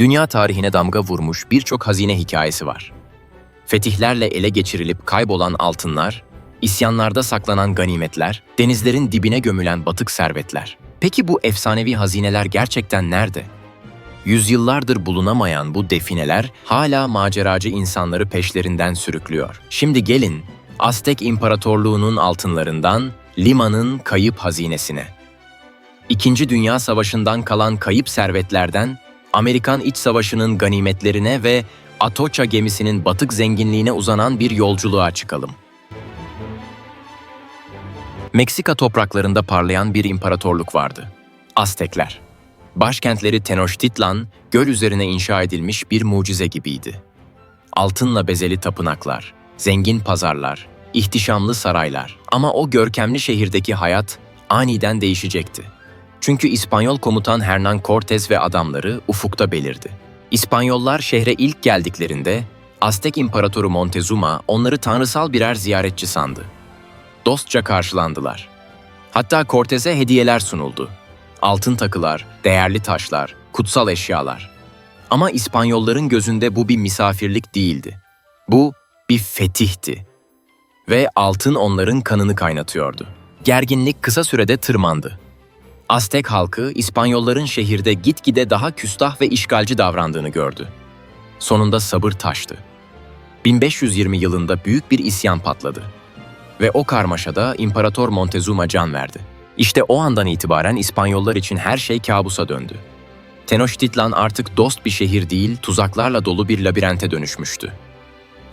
Dünya tarihine damga vurmuş birçok hazine hikayesi var. Fetihlerle ele geçirilip kaybolan altınlar, isyanlarda saklanan ganimetler, denizlerin dibine gömülen batık servetler. Peki bu efsanevi hazineler gerçekten nerede? Yüzyıllardır bulunamayan bu defineler hala maceracı insanları peşlerinden sürüklüyor. Şimdi gelin Aztek İmparatorluğu'nun altınlarından Lima'nın kayıp hazinesine. İkinci Dünya Savaşı'ndan kalan kayıp servetlerden Amerikan İç Savaşı'nın ganimetlerine ve Atocha gemisinin batık zenginliğine uzanan bir yolculuğa çıkalım. Meksika topraklarında parlayan bir imparatorluk vardı. Aztekler. Başkentleri Tenochtitlan, göl üzerine inşa edilmiş bir mucize gibiydi. Altınla bezeli tapınaklar, zengin pazarlar, ihtişamlı saraylar ama o görkemli şehirdeki hayat aniden değişecekti. Çünkü İspanyol komutan Hernán Cortés ve adamları ufukta belirdi. İspanyollar şehre ilk geldiklerinde Aztek İmparatoru Montezuma onları tanrısal birer ziyaretçi sandı. Dostça karşılandılar. Hatta Cortez'e hediyeler sunuldu. Altın takılar, değerli taşlar, kutsal eşyalar. Ama İspanyolların gözünde bu bir misafirlik değildi. Bu bir fetihti. Ve altın onların kanını kaynatıyordu. Gerginlik kısa sürede tırmandı. Aztek halkı İspanyolların şehirde gitgide daha küstah ve işgalci davrandığını gördü. Sonunda sabır taştı. 1520 yılında büyük bir isyan patladı. Ve o karmaşada İmparator Montezuma can verdi. İşte o andan itibaren İspanyollar için her şey kabusa döndü. Tenochtitlan artık dost bir şehir değil, tuzaklarla dolu bir labirente dönüşmüştü.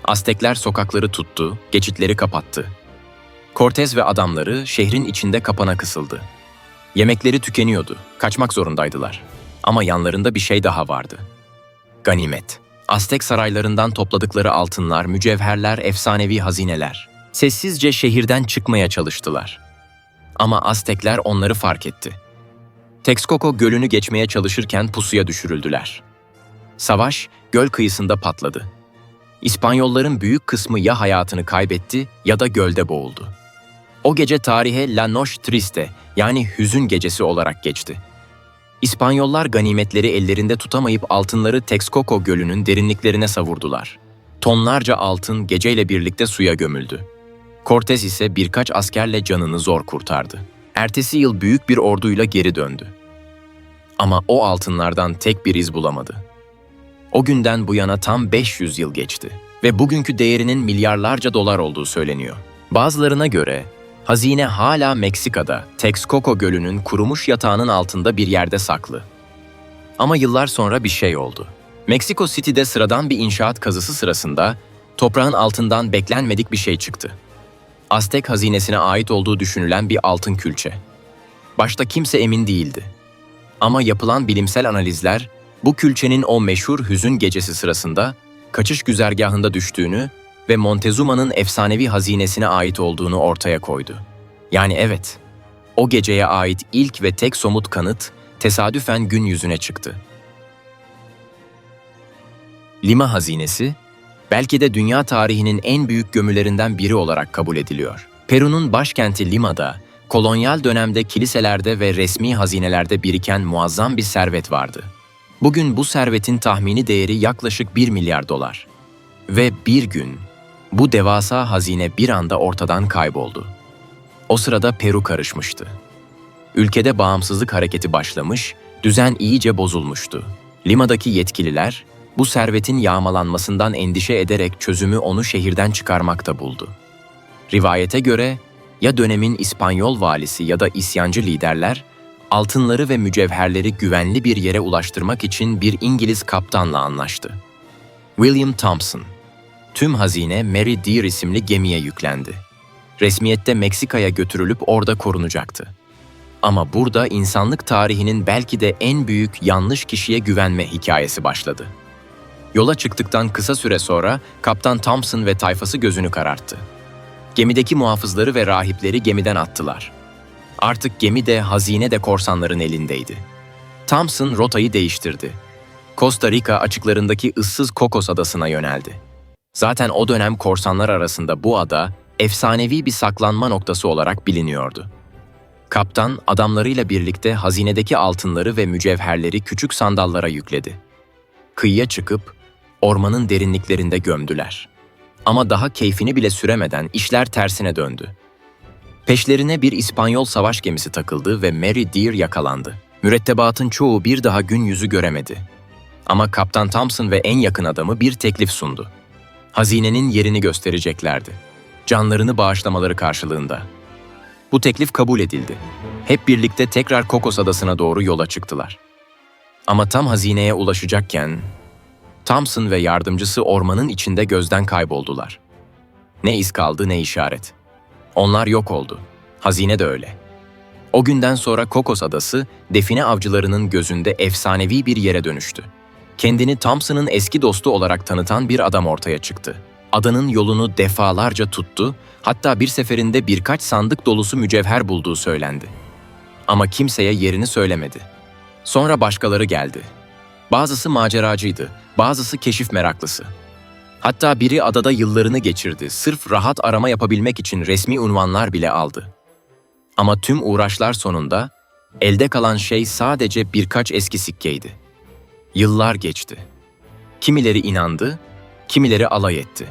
Aztekler sokakları tuttu, geçitleri kapattı. Cortez ve adamları şehrin içinde kapana kısıldı. Yemekleri tükeniyordu, kaçmak zorundaydılar. Ama yanlarında bir şey daha vardı. Ganimet. Aztek saraylarından topladıkları altınlar, mücevherler, efsanevi hazineler. Sessizce şehirden çıkmaya çalıştılar. Ama Aztekler onları fark etti. Texcoco gölünü geçmeye çalışırken pusuya düşürüldüler. Savaş göl kıyısında patladı. İspanyolların büyük kısmı ya hayatını kaybetti ya da gölde boğuldu. O gece tarihe La Noche Triste yani hüzün gecesi olarak geçti. İspanyollar ganimetleri ellerinde tutamayıp altınları Texcoco gölünün derinliklerine savurdular. Tonlarca altın geceyle birlikte suya gömüldü. Cortez ise birkaç askerle canını zor kurtardı. Ertesi yıl büyük bir orduyla geri döndü. Ama o altınlardan tek bir iz bulamadı. O günden bu yana tam 500 yıl geçti ve bugünkü değerinin milyarlarca dolar olduğu söyleniyor. Bazılarına göre hazine hala Meksika'da, Texcoco Gölü'nün kurumuş yatağının altında bir yerde saklı. Ama yıllar sonra bir şey oldu. Meksiko City'de sıradan bir inşaat kazısı sırasında toprağın altından beklenmedik bir şey çıktı. Aztek hazinesine ait olduğu düşünülen bir altın külçe. Başta kimse emin değildi. Ama yapılan bilimsel analizler bu külçenin o meşhur hüzün gecesi sırasında kaçış güzergahında düştüğünü ve Montezuma'nın efsanevi hazinesine ait olduğunu ortaya koydu. Yani evet, o geceye ait ilk ve tek somut kanıt tesadüfen gün yüzüne çıktı. Lima hazinesi, belki de dünya tarihinin en büyük gömülerinden biri olarak kabul ediliyor. Peru'nun başkenti Lima'da, kolonyal dönemde kiliselerde ve resmi hazinelerde biriken muazzam bir servet vardı. Bugün bu servetin tahmini değeri yaklaşık 1 milyar dolar. Ve bir gün bu devasa hazine bir anda ortadan kayboldu. O sırada Peru karışmıştı. Ülkede bağımsızlık hareketi başlamış, düzen iyice bozulmuştu. Lima'daki yetkililer bu servetin yağmalanmasından endişe ederek çözümü onu şehirden çıkarmakta buldu. Rivayete göre ya dönemin İspanyol valisi ya da isyancı liderler altınları ve mücevherleri güvenli bir yere ulaştırmak için bir İngiliz kaptanla anlaştı. William Thompson. Tüm hazine Mary Dear isimli gemiye yüklendi. Resmiyette Meksika'ya götürülüp orada korunacaktı. Ama burada insanlık tarihinin belki de en büyük yanlış kişiye güvenme hikayesi başladı. Yola çıktıktan kısa süre sonra Kaptan Thompson ve tayfası gözünü kararttı. Gemideki muhafızları ve rahipleri gemiden attılar. Artık gemi de hazine de korsanların elindeydi. Thompson rotayı değiştirdi. Costa Rica açıklarındaki ıssız Kokos adasına yöneldi. Zaten o dönem korsanlar arasında bu ada efsanevi bir saklanma noktası olarak biliniyordu. Kaptan adamlarıyla birlikte hazinedeki altınları ve mücevherleri küçük sandallara yükledi. kıyıya çıkıp ormanın derinliklerinde gömdüler. Ama daha keyfini bile süremeden işler tersine döndü. Peşlerine bir İspanyol savaş gemisi takıldı ve Mary Deer yakalandı. Mürettebatın çoğu bir daha gün yüzü göremedi. Ama Kaptan Thompson ve en yakın adamı bir teklif sundu. Hazinenin yerini göstereceklerdi. Canlarını bağışlamaları karşılığında. Bu teklif kabul edildi. Hep birlikte tekrar Kokos Adası'na doğru yola çıktılar. Ama tam hazineye ulaşacakken Thompson ve yardımcısı ormanın içinde gözden kayboldular. Ne iz kaldı ne işaret. Onlar yok oldu. Hazine de öyle. O günden sonra Kokos Adası, define avcılarının gözünde efsanevi bir yere dönüştü. Kendini Thompson'ın eski dostu olarak tanıtan bir adam ortaya çıktı. Adanın yolunu defalarca tuttu, hatta bir seferinde birkaç sandık dolusu mücevher bulduğu söylendi. Ama kimseye yerini söylemedi. Sonra başkaları geldi. Bazısı maceracıydı, bazısı keşif meraklısı. Hatta biri adada yıllarını geçirdi, sırf rahat arama yapabilmek için resmi unvanlar bile aldı. Ama tüm uğraşlar sonunda elde kalan şey sadece birkaç eski sikkeydi. Yıllar geçti. Kimileri inandı, kimileri alay etti.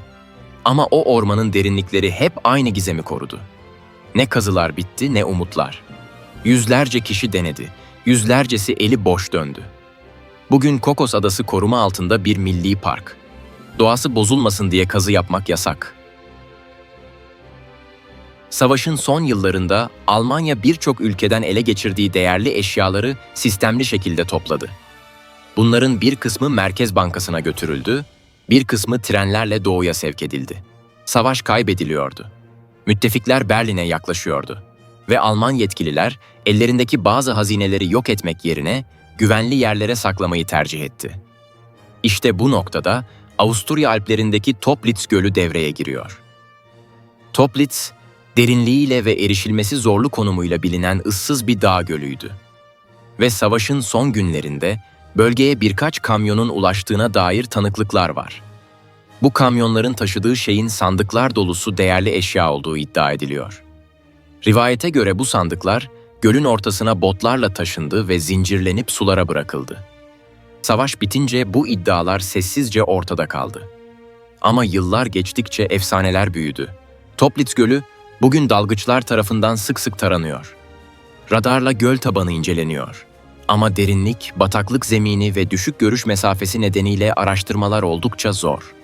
Ama o ormanın derinlikleri hep aynı gizemi korudu. Ne kazılar bitti ne umutlar. Yüzlerce kişi denedi, yüzlercesi eli boş döndü. Bugün Kokos Adası koruma altında bir milli park. Doğası bozulmasın diye kazı yapmak yasak. Savaşın son yıllarında Almanya birçok ülkeden ele geçirdiği değerli eşyaları sistemli şekilde topladı. Bunların bir kısmı Merkez Bankası'na götürüldü, bir kısmı trenlerle doğuya sevk edildi. Savaş kaybediliyordu. Müttefikler Berlin'e yaklaşıyordu ve Alman yetkililer ellerindeki bazı hazineleri yok etmek yerine güvenli yerlere saklamayı tercih etti. İşte bu noktada Avusturya Alplerindeki Toplitz Gölü devreye giriyor. Toplitz, derinliğiyle ve erişilmesi zorlu konumuyla bilinen ıssız bir dağ gölüydü. Ve savaşın son günlerinde bölgeye birkaç kamyonun ulaştığına dair tanıklıklar var. Bu kamyonların taşıdığı şeyin sandıklar dolusu değerli eşya olduğu iddia ediliyor. Rivayete göre bu sandıklar gölün ortasına botlarla taşındı ve zincirlenip sulara bırakıldı. Savaş bitince bu iddialar sessizce ortada kaldı. Ama yıllar geçtikçe efsaneler büyüdü. Toplitz Gölü bugün dalgıçlar tarafından sık sık taranıyor. Radarla göl tabanı inceleniyor. Ama derinlik, bataklık zemini ve düşük görüş mesafesi nedeniyle araştırmalar oldukça zor.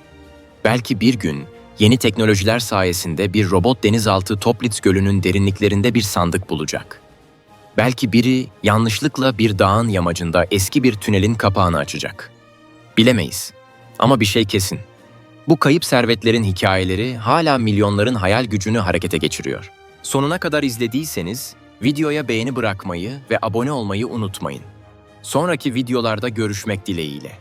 Belki bir gün yeni teknolojiler sayesinde bir robot denizaltı Toplitz Gölü'nün derinliklerinde bir sandık bulacak. Belki biri yanlışlıkla bir dağın yamacında eski bir tünelin kapağını açacak. Bilemeyiz. Ama bir şey kesin. Bu kayıp servetlerin hikayeleri hala milyonların hayal gücünü harekete geçiriyor. Sonuna kadar izlediyseniz videoya beğeni bırakmayı ve abone olmayı unutmayın. Sonraki videolarda görüşmek dileğiyle.